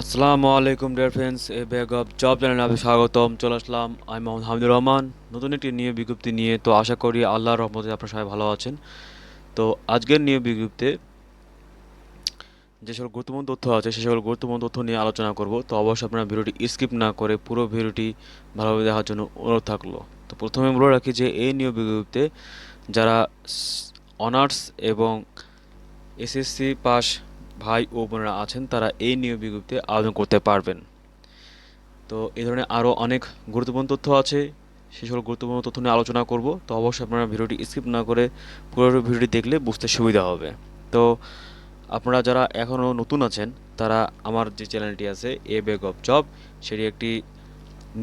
আসসালামু আলাইকুম dear friends a bag of job চ্যানেলে আপনাদের স্বাগতম। চলে আসলাম, আমি মোহাম্মদ হামিদুর রহমান। নতুন একটি নিয়োগ বিজ্ঞপ্তি নিয়ে, তো আশা করি আল্লাহর রহমতে আপনারা সবাই ভালো আছেন। তো আজকের নিয়োগ বিজ্ঞপ্তিতে যে সকল গুরুত্বপূর্ণ তথ্য আছে, সে সকল গুরুত্বপূর্ণ তথ্য নিয়ে আলোচনা করব। তো অবশ্যই আপনারা ভিডিওটি স্কিপ না করে পুরো ভিডিওটি ভালোভাবে দেখার জন্য অনুরোধ থাকল। তো প্রথমে বলে রাখি যে, এই নিয়োগ বিজ্ঞপ্তিতে যারা অনার্স এবং এসএসসি পাস ভাই ও বোনেরা আছেন, তারা এই নিয়োগ বিজ্ঞপ্তিতে আবেদন করতে পারবেন। তো এই ধরনের আরও অনেক গুরুত্বপূর্ণ তথ্য আছে, সেই সকল গুরুত্বপূর্ণ তথ্য নিয়ে আলোচনা করব। তো অবশ্যই আপনারা ভিডিওটি স্কিপ না করে পুরো ভিডিওটি দেখলে বুঝতে সুবিধা হবে। তো আপনারা যারা এখনও নতুন আছেন, তারা আমার যে চ্যানেলটি আছে, এ বেগ অফ জব, সেটি একটি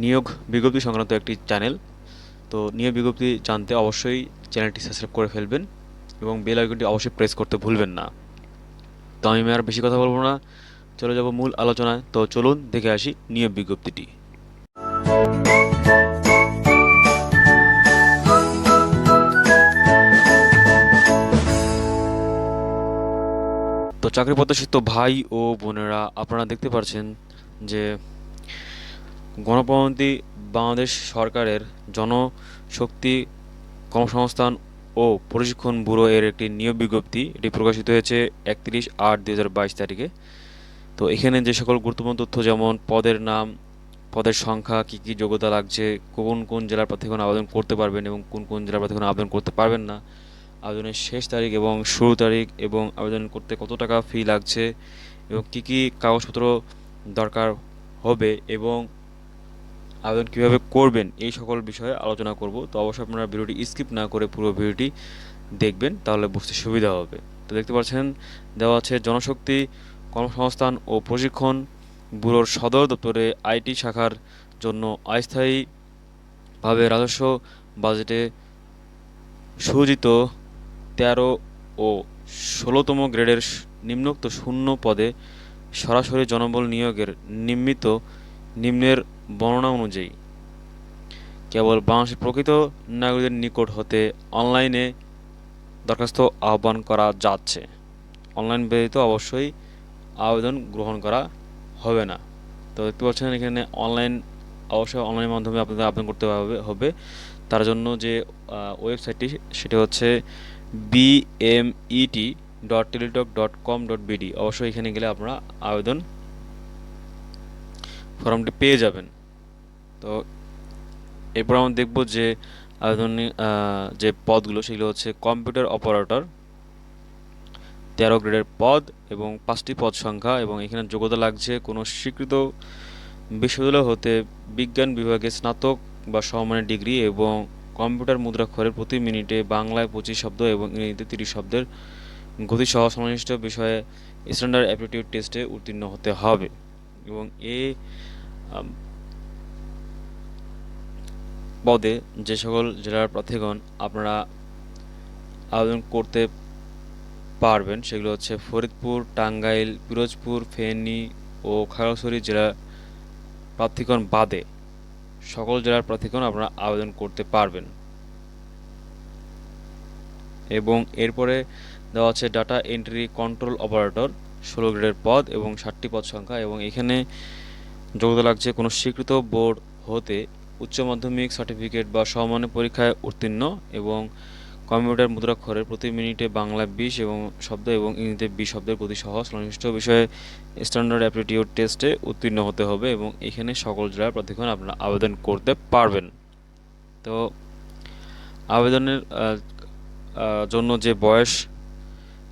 নিয়োগ বিজ্ঞপ্তি সংক্রান্ত একটি চ্যানেল। তো নিয়োগ বিজ্ঞপ্তি জানতে অবশ্যই চ্যানেলটি সাবস্ক্রাইব করে ফেলবেন এবং বেল আইকনটি অবশ্যই প্রেস করতে ভুলবেন না। তো আমি আর বেশি কথা বলব না। চলে যাব মূল আলোচনায়। তো চলুন, দেখে আসি নিয়োগ বিজ্ঞপ্তিটি। তো চাকরি প্রত্যাশিত ভাই ও বোনেরা, আপনারা দেখতে পাচ্ছেন যে গণপ্রজাতন্ত্রী বাংলাদেশ সরকারের জনশক্তি কর্মসংস্থান ও প্রশিক্ষণ ব্যুরো এর একটি নিয়োগ বিজ্ঞপ্তি, এটি প্রকাশিত হয়েছে একত্রিশ আট বাইশ তারিখে। তো এখানে যে সকল গুরুত্বপূর্ণ তথ্য, যেমন পদের নাম, পদের সংখ্যা, কী কী যোগ্যতা লাগছে, কোন কোন জেলার প্রার্থীগণ আবেদন করতে পারবেন এবং কোন কোন জেলার প্রার্থীগণ আবেদন করতে পারবেন না, আবেদনের শেষ তারিখ এবং শুরু তারিখ এবং আবেদন করতে কত টাকা ফি লাগছে এবং কী কী কাগজপত্র দরকার হবে এবং আবেদন কীভাবে করবেন এই সকল বিষয়ে আলোচনা করব। তো অবশ্যই আপনারা ভিডিওটি স্কিপ না করে পুরো ভিডিওটি দেখবেন, তাহলে বুঝতে সুবিধা হবে। তো দেখতে পাচ্ছেন, দেওয়া আছে জনশক্তি, কর্মসংস্থান ও প্রশিক্ষণ ব্যুরোর সদর দপ্তরে আইটি শাখার জন্য অস্থায়ীভাবে রাজস্ব বাজেটে সুযোজিত তেরো ও ষোলোতম গ্রেডের নিম্নোক্ত শূন্য পদে সরাসরি জনবল নিয়োগের নিম্মিত নিম্নের বর্ণনা অনুযায়ী, কেবল বাংলাদেশের প্রকৃত নাগরিকদের নিকট হতে অনলাইনে দরখাস্ত আহ্বান করা যাচ্ছে। অনলাইন ব্যতীত অবশ্যই আবেদন গ্রহণ করা হবে না। তো দেখতে পাচ্ছেন এখানে অনলাইন, অবশ্যই অনলাইনের মাধ্যমে আপনাদের আবেদন করতে হবে হবে। তার জন্য যে ওয়েবসাইটটি, সেটি হচ্ছে BMET dot Teletalk dot com dot BD অবশ্যই এখানে গেলে আপনারা আবেদন ফর্মটি পেয়ে যাবেন। তো এরপর আমরা দেখব যে আবেদন যে পদগুলো সেগুলো হচ্ছে কম্পিউটার অপারেটর, তেরো গ্রেডের পদ এবং পাঁচটি পদ সংখ্যা এবং এখানে যোগ্যতা লাগছে কোনো স্বীকৃত বিশ্ববিদ্যালয় হতে বিজ্ঞান বিভাগে স্নাতক বা সমমানের ডিগ্রি এবং কম্পিউটার মুদ্রাক্ষরের প্রতি মিনিটে বাংলায় পঁচিশ শব্দ এবং ইংরেজিতে তিরিশ শব্দের গতি সহ সংশ্লিষ্ট বিষয়ে স্ট্যান্ডার্ড অ্যাপটিটিউড টেস্টে উত্তীর্ণ হতে হবে। এবং এ পদে যে সকল জেলার প্রার্থীগণ আপনারা আবেদন করতে পারবেন, সেগুলো হচ্ছে ফরিদপুর, টাঙ্গাইল, পিরোজপুর, ফেনী ও খাগড়াছড়ি জেলার প্রার্থীগণ বাদে সকল জেলার প্রার্থীগণ আপনারা আবেদন করতে পারবেন। এবং এরপরে দেওয়া আছে ডাটা এন্ট্রি কন্ট্রোল অপারেটর ষোলো গ্রেডের পদ এবং ষাটটি পদ সংখ্যা এবং এখানে যোগ্যতা লাগছে কোনো স্বীকৃত বোর্ড হতে উচ্চ মাধ্যমিক সার্টিফিকেট বা সমমানের পরীক্ষায় উত্তীর্ণ এবং কম্পিউটার মুদ্রাক্ষরের প্রতি মিনিটে বাংলা বিশ এবং শব্দ এবং ইংরেজিতে বিশ শব্দের প্রতি সহ সংশ্লিষ্ট বিষয়ে স্ট্যান্ডার্ড অ্যাপটিটিউড টেস্টে উত্তীর্ণ হতে হবে এবং এখানে সকল জেলার প্রার্থীগণ আপনারা আবেদন করতে পারবেন। তো আবেদনের জন্য যে বয়স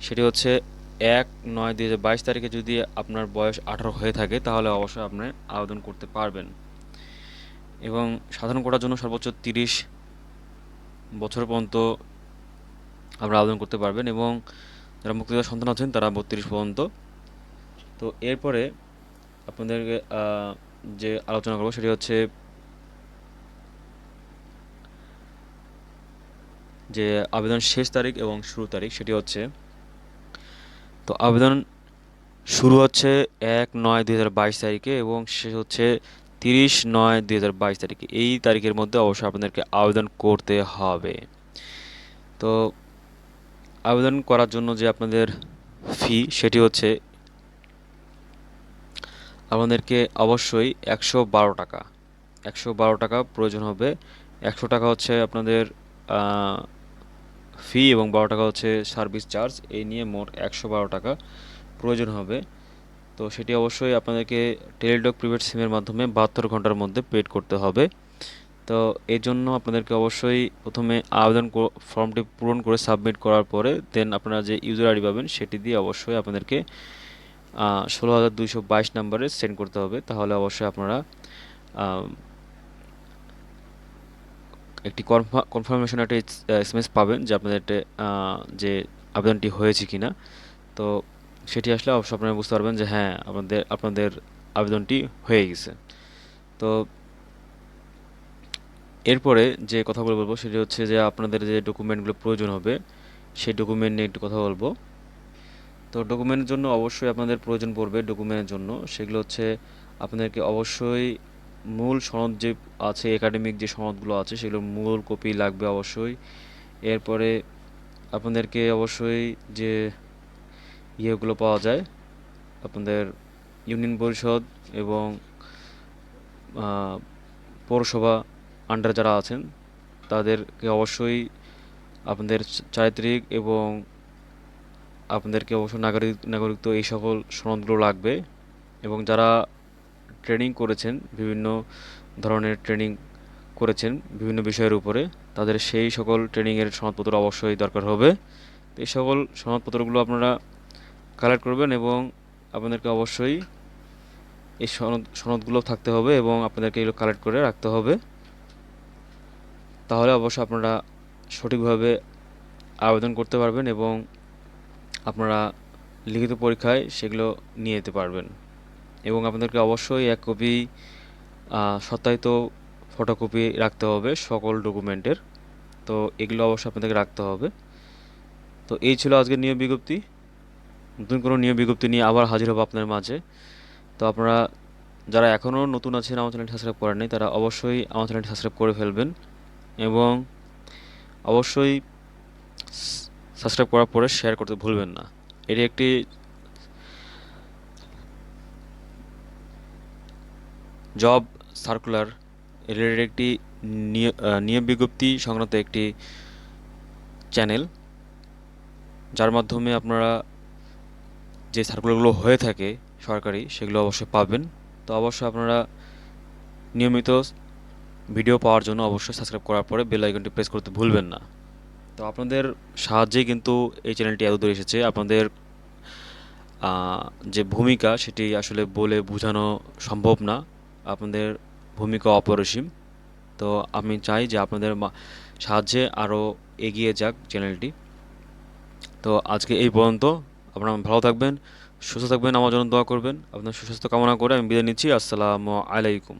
সেটি হচ্ছে এক, নয়, দুই হাজার বাইশ তারিখে যদি আপনার বয়স আঠারো হয়ে থাকে, তাহলে অবশ্যই আপনি আবেদন করতে পারবেন। এবং সাধারণ কোটার জন্য সর্বোচ্চ তিরিশ বছর পর্যন্ত আপনারা আবেদন করতে পারবেন এবং যারা মুক্তিযোদ্ধা সন্তান আছেন, তারা বত্রিশ পর্যন্ত। তো এরপরে আপনাদেরকে যে আলোচনা করব সেটি হচ্ছে যে আবেদন শেষ তারিখ এবং শুরু তারিখ, সেটি হচ্ছে তো আবেদন শুরু হচ্ছে এক নয় দুই তারিখে এবং শেষ হচ্ছে তিরিশ নয় দুই হাজার বাইশ তারিখে। এই তারিখের মধ্যে অবশ্যই আপনাদেরকে আবেদন করতে হবে। তো আবেদন করার জন্য যে আপনাদের ফি, সেটি হচ্ছে আপনাদেরকে অবশ্যই একশো বারো টাকা। একশো বারো টাকা প্রয়োজন হবে। একশো টাকা হচ্ছে আপনাদের ফি এবং বারো টাকা হচ্ছে সার্ভিস চার্জ। এই নিয়ে মোট একশো বারো টাকা প্রয়োজন হবে। তো সেটি অবশ্যই আপনাদেরকে টেলিটক প্রিপেড সিমের মাধ্যমে বাহাত্তর ঘণ্টার মধ্যে পেড করতে হবে। তো এর জন্য আপনাদেরকে অবশ্যই প্রথমে আবেদন ফর্মটি পূরণ করে সাবমিট করার পরে দেন আপনারা যে ইউজার আইডি পাবেন সেটি দিয়ে অবশ্যই আপনাদেরকে ষোলো হাজার দুইশো বাইশ নাম্বারে সেন্ড করতে হবে। তাহলে অবশ্যই আপনারা একটি কনফার্মেশন একটা এস এম এস পাবেন যে আপনাদের যে আবেদনটি হয়েছে কিনা। তো সেটি আসলে অবশ্যই আপনারা বুঝতে পারবেন যে হ্যাঁ আপনাদের আপনাদের আবেদনটি হয়ে গেছে। তো এরপরে যে কথাগুলো বলব সেটি হচ্ছে যে আপনাদের যে ডকুমেন্টগুলো প্রয়োজন হবে, সেই ডকুমেন্ট নিয়ে একটু কথা বলব। তো ডকুমেন্টের জন্য অবশ্যই আপনাদের প্রয়োজন পড়বে ডকুমেন্টের জন্য। সেগুলো হচ্ছে আপনাদেরকে অবশ্যই মূল সনদ যে আছে একাডেমিক যে সনদগুলো আছে সেগুলো মূল কপি লাগবে অবশ্যই। এরপরে আপনাদেরকে অবশ্যই যে ইয়েগুলো পাওয়া যায়, আপনাদের ইউনিয়ন পরিষদ এবং পৌরসভা আন্ডার যারা আছেন, তাদেরকে অবশ্যই আপনাদের চারিত্রিক এবং আপনাদেরকে অবশ্যই নাগরিক, নাগরিকত্ব এই সকল সনদগুলো লাগবে। এবং যারা ট্রেনিং করেছেন, বিভিন্ন ধরনের ট্রেনিং করেছেন বিভিন্ন বিষয়ের উপরে। তাদের সেই সকল ট্রেনিংয়ের সনদপত্র অবশ্যই দরকার হবে। তো এই সকল সনদপত্রগুলো আপনারা কালেক্ট করবেন এবং আপনাদেরকে অবশ্যই এই সনদ, সনদগুলো থাকতে হবে এবং আপনাদেরকে এগুলো কালেক্ট করে রাখতে হবে। তাহলে অবশ্যই আপনারা সঠিকভাবে আবেদন করতে পারবেন এবং আপনারা লিখিত পরীক্ষায় সেগুলো নিয়ে যেতে পারবেন। এবং আপনাদেরকে অবশ্যই এক কপি সত্যায়িত ফটোকপি রাখতে হবে সকল ডকুমেন্টের তো এগুলো অবশ্যই আপনাদেরকে রাখতে হবে। তো এই ছিল আজকের নিয়োগ বিজ্ঞপ্তি। নতুন কোনো নিয়োগ বিজ্ঞপ্তি নিয়ে আবার হাজির হব আপনার মাঝে। তো আপনারা যারা এখনও নতুন আছেন আমার চ্যানেলটি সাবস্ক্রাইব করেন নাই, তারা অবশ্যই আমার চ্যানেলটি সাবস্ক্রাইব করে ফেলবেন এবং অবশ্যই সাবস্ক্রাইব করার পরে শেয়ার করতে ভুলবেন না। এটি একটি জব সার্কুলার রিলেটেড একটি নিয়োগ বিজ্ঞপ্তি সংক্রান্ত একটি চ্যানেল, যার মাধ্যমে আপনারা যে সার্কুলারগুলো হয়ে থাকে সরকারি সেগুলো অবশ্যই পাবেন। তো অবশ্যই আপনারা নিয়মিত ভিডিও পাওয়ার জন্য অবশ্যই সাবস্ক্রাইব করার পরে বেল আইকনটি প্রেস করতে ভুলবেন না। তো আপনাদের সাহায্যেই কিন্তু এই চ্যানেলটি এত দূর এসেছে। আপনাদের যে ভূমিকা সেটি আসলে বলে বোঝানো সম্ভব না। আপনাদের ভূমিকা অপরিসীম। তো আমি চাই যে আপনাদের সাহায্যে আরও এগিয়ে যাক চ্যানেলটি। তো আজকে এই পর্যন্ত। আপনারা ভালো থাকবেন, সুস্থ থাকবেন, আমার জন্য দোয়া করবেন। আপনার সুস্বাস্থ্য কামনা করে আমি বিদায় নিচ্ছি। আসসালামু আলাইকুম।